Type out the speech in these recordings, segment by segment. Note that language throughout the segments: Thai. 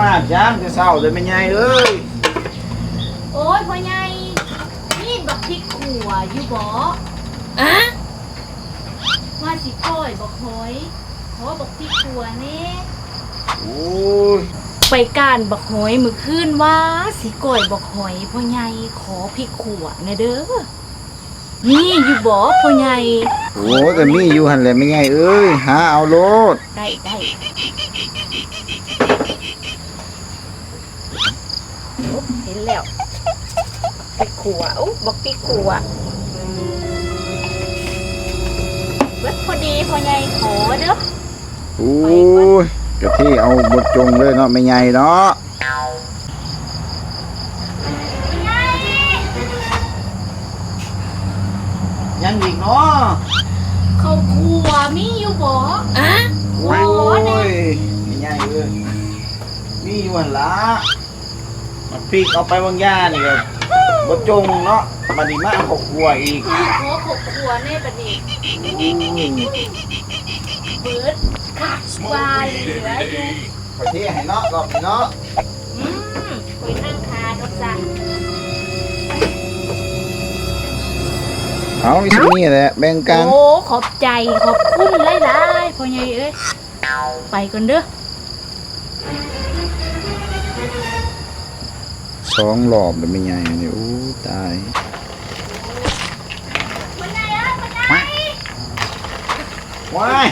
มากจ้างจะเศร้าเลยไม่ไงเอ้ยโอ้ยพ่อใหญ่นี่บักพริกขัวอยู่บ่อะว่าสิก้อยบักหอยขอบักพริกขัวแนี่โอ้ยไปการบักหอยมื้อคืนว่าสิก้อยบักหอยพ่อใหญ่ขอพริกขัวแน่เด้อนี่อยู่บ่พ่อใหญ่โอ้ยก็มีอยู่หันแหละไม่ไงเอ้ยหาเอาโลดได้ได้อุ๊บ เห็นแล้วพริกขัวอุ๊บบักพริกขัวเบิดพอดีพ่อใหญ่ขอเด้อโอ้ยกะที่เอาบดจงเลยเนาะไม่ไงเนาะยังอีกเนาะเขาครัวมีอยู่บ่อะโอ้ยไม่ไงเอ้ยมีอยู่หันละ มาพริกเอาไปบางย่านี่ก็บดจงเนาะมาดีมาเอาขอบครัวอีกขอขบครัวแน่บัดนี้เบิดขาดวายเหลืออยู่ไปเที่ให้เนาะรอบนี้เนาะอืมคุยนั่งคาดอกจันเอาอีสินี่แหละแบ่งกันโอ้ขอบใจขอบคุณหลายๆพ่อใหญ่เอ้ยไปก่อนเด้อ สองรอบเลยไม่ไงโอ้ตายพ่อใหญ่เอ้ยพ่อใหญ่ว้าย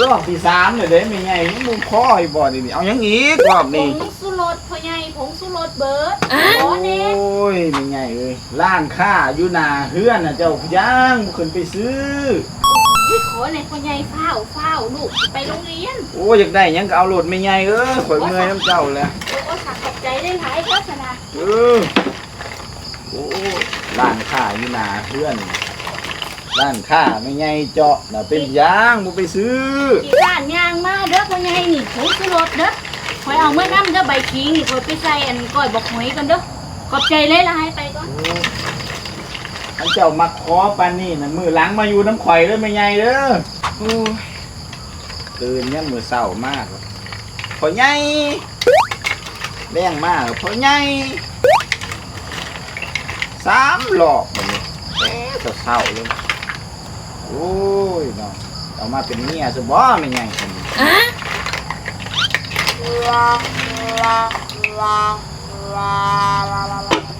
รอบที่สามเลยเด้ไม่ไงยังมุมคอให้บ่ดินี่เอายังอีกรอบผนี้งสุรสพ่อใหญ่ผงสุรสเบิร์ดขโออแน่้ยไม่ไงเอ้ยร้านค้าอยู่หนาเฮือนน่ะเจ้าย่างบ่ขึ้นไปซื้อ อในอยพ่อใหญ่เฝ้าเฝ้าลูกไปโรงเรียน โอ้ยอยากได้หยังก็เอาโหลดไม่ไงเอ้ยข่อยเมื่อยน้ำเจ้าแหล้ว โอ้โอ้สักขอบใจได้หลายก็สนะเออโอ้ยร้านค้าอยู่หน้าเฮือนร้านค้าไม่ไงเจาะน่ะเป็นยางบ่ไปซื้อกี่ร้านย่างมาเด้อพ่อใหญ่นี่ผงสุรสเด้อคอยเอาเมื่อน้ำเด้อใบขิงนี่คอยไปใส่อันก้อยบอกหอยกันเด้อขอบใจหลายๆไปก่อนอั นเจ้ามักคอปานนี่น่ะมือหลังมาอยู่น้ำข่อยเด้อไม่ไงเด้อโอ้ยตื่นยังมือเศร้ามากพอไงแรงมากพอไงสามหลอกแบบนี้เอ๊ะจะเศร้าเลยโอ้ยเนาะเอามาเป็นเมียซะบ่ไม่ไงคนนี้อะโ